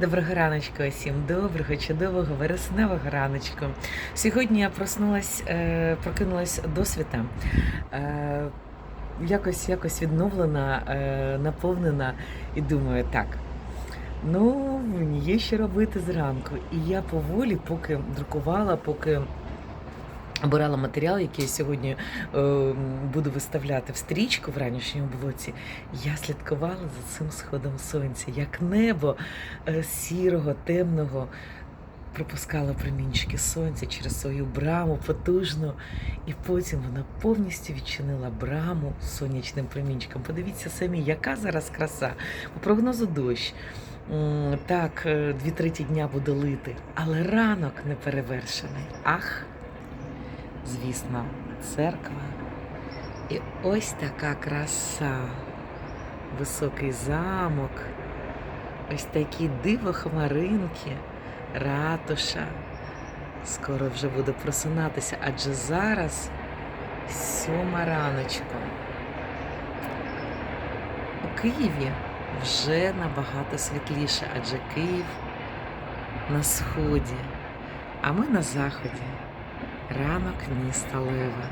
Доброго раночку усім, доброго, чудового, вересневого раночку. Сьогодні я проснулась, е, прокинулась до світа. Е, якось, якось відновлена, е, наповнена і думаю, так. Ну, мені є що робити зранку. І я поволі, поки друкувала, поки обирала матеріал, який я сьогодні е, буду виставляти в стрічку в ранішньому блоці, я слідкувала за цим сходом сонця, як небо е, сірого, темного. Пропускала промінчики сонця через свою браму потужну, і потім вона повністю відчинила браму сонячним промінчиком. Подивіться самі, яка зараз краса. По прогнозу дощ. Так, е, дві треті дня буде лити, але ранок не перевершений. Ах, звісно, церква. І ось така краса. Високий замок, ось такі диво хмаринки, ратуша. Скоро вже буде просинатися, адже зараз сьома раночку. У Києві вже набагато світліше, адже Київ на сході, а ми на заході. Ранок міста Лева.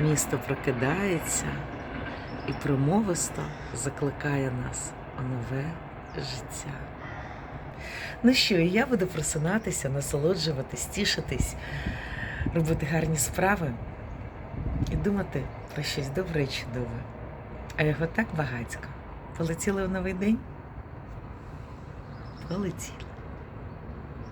Місто прокидається і промовисто закликає нас у нове життя. Ну що, і я буду просинатися, насолоджуватись, тішитись, робити гарні справи і думати про щось добре і чудове. А його так багатько. Полетіли в новий день? Полетіли.